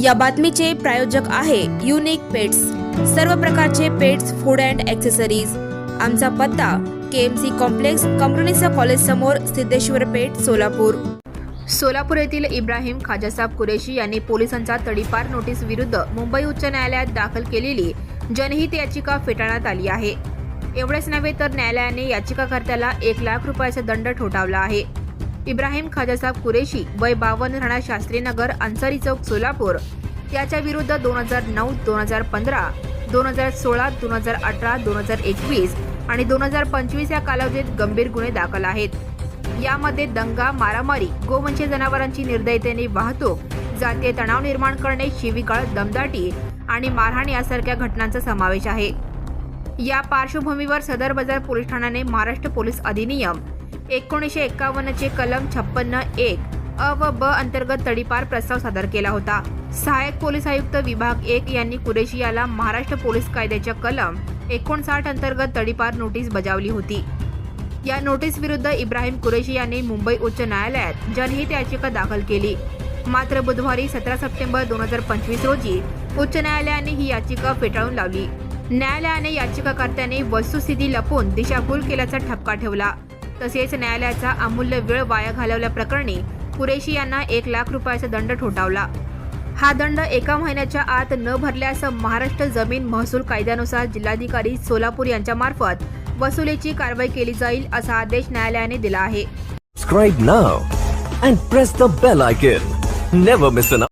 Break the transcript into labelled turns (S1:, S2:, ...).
S1: या बातमीचे प्रायोजक आहे युनिक पेट्स सर्व प्रकारचे पेट्स फूड अँड ॲक्सेसरीज आमचा पत्ता के एम सी कॉम्प्लेक्स कंपनीचा कॉलेज समोर सिद्धेश्वर पेठ सोलापूर. सोलापूर येथील इब्राहिम खाजासाब कुरेशी यांनी पोलिसांचा तडीपार नोटीस विरुद्ध मुंबई उच्च न्यायालयात दाखल केलेली जनहित याचिका फेटाळण्यात आली आहे. एवढेच नव्हे तर न्यायालयाने याचिकाकर्त्याला एक लाख रुपयाचा दंड ठोठावला आहे. इब्राहिम खाजासाब कुरेशी वय बावन्न राणा शास्त्रीनगर अन्सारी चौक सोलापूर. याच्या विरुद्ध दोन हजार नऊ दोन हजार पंधरा दोन हजार सोळा दोन हजार अठरा दोन हजार एकवीस आणि दोन हजार पंचवीस या कालावधीत गंभीर गुन्हे दाखल आहेत. यामध्ये दंगा मारामारी गोवंश जनावरांची निर्दयतेने वाहतूक जातीय तणाव निर्माण करणे शिवीगाळ दमदाटी आणि मारहाण यासारख्या घटनांचा समावेश आहे. या पार्श्वभूमीवर सदर बाजार पोलीस ठाण्याने महाराष्ट्र पोलीस अधिनियम एकोणीसशे एक्कावन्नचे कलम छप्पन्न एक अ व ब अंतर्गत तडीपार प्रस्ताव सादर केला होता. सहाय्यक पोलीस आयुक्त विभाग एक यांनी कुरेशी याला महाराष्ट्र पोलीस कायद्याच्या कलम एकोणसाठ अंतर्गत तडीपार नोटीस बजावली होती. या नोटीस विरुद्ध इब्राहिम कुरेशी यांनी मुंबई उच्च न्यायालयात जनहित याचिका दाखल केली. मात्र बुधवारी सतरा सप्टेंबर दोन हजार पंचवीस रोजी उच्च न्यायालयाने ही याचिका फेटाळून लावली. न्यायालयाने याचिकाकर्त्याने वस्तुस्थिती लपवून दिशाभूल केल्याचा ठपका ठेवला. तसेच न्यायालयाचा अमूल्य वेळ वाया घालवल्याप्रकरणी कुरेशी यांना एक लाख रुपयाचा दंड ठोठावला. हा दंड एका महिन्याच्या आत न भरल्यास महाराष्ट्र जमीन महसूल कायद्यानुसार जिल्हाधिकारी सोलापूर यांच्या मार्फत वसुलीची कारवाई केली जाईल असा आदेश न्यायालयाने दिला आहे.